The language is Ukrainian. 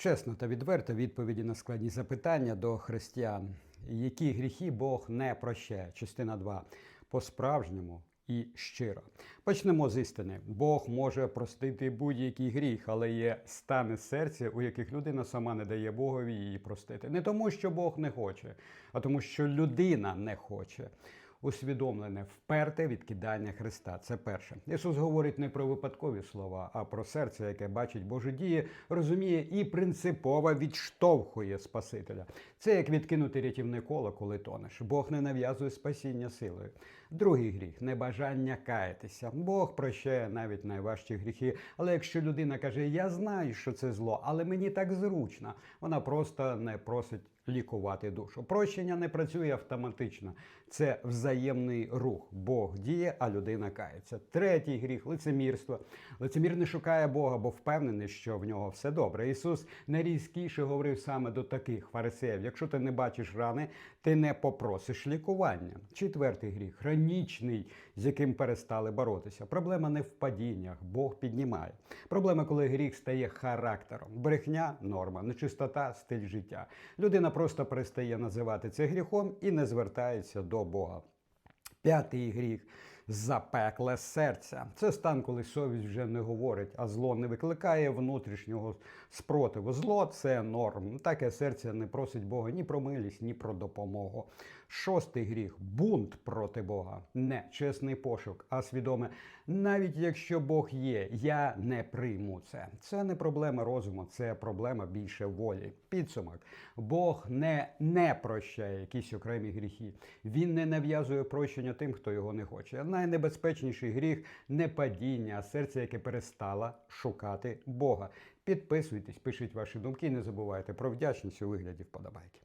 Чесно та відверто відповіді на складні запитання до християн. Які гріхи Бог не прощає? Частина 2. По-справжньому і щиро. Почнемо з істини. Бог може простити будь-який гріх, але є стани серця, у яких людина сама не дає Богові її простити. Не тому, що Бог не хоче, а тому, що людина не хоче. Усвідомлене вперте відкидання Христа. Це перше. Ісус говорить не про випадкові слова, а про серце, яке бачить Божі дії, розуміє і принципово відштовхує Спасителя. Це як відкинути рятівне коло, коли тонеш. Бог не нав'язує спасіння силою. Другий гріх небажання каятися. Бог прощає навіть найважчі гріхи. Але якщо людина каже, я знаю, що це зло, але мені так зручно, вона просто не просить лікувати душу. Прощення не працює автоматично. Це взаємний рух. Бог діє, а людина кається. Третій гріх лицемірство. Лицемір не шукає Бога, бо впевнений, що в нього все добре. Ісус найрізкіше говорив саме до таких фарисеїв. Якщо ти не бачиш рани, ти не попросиш лікування. Четвертий гріх хронічний, з яким перестали боротися. Проблема не в падіннях, Бог піднімає. Проблема, коли гріх стає характером. Брехня норма, нечистота стиль життя. Людина просто перестає називати це гріхом і не звертається до Бога. П'ятий гріх запекле серця. Це стан, коли совість вже не говорить, а зло не викликає внутрішнього спротиву. Зло це норм. Таке серце не просить Бога ні про милість, ні про допомогу. Шостий гріх бунт проти Бога. Не чесний пошук, а свідоме. Навіть якщо Бог є, я не прийму це. Це не проблема розуму, це проблема більше волі. Підсумок. Бог не, не прощає якісь окремі гріхи. Він не нав'язує прощення тим, хто його не хоче. Найнебезпечніший гріх не падіння, а серце, яке перестало шукати Бога. Підписуйтесь, пишіть ваші думки, не забувайте про вдячність у вигляді вподобайки.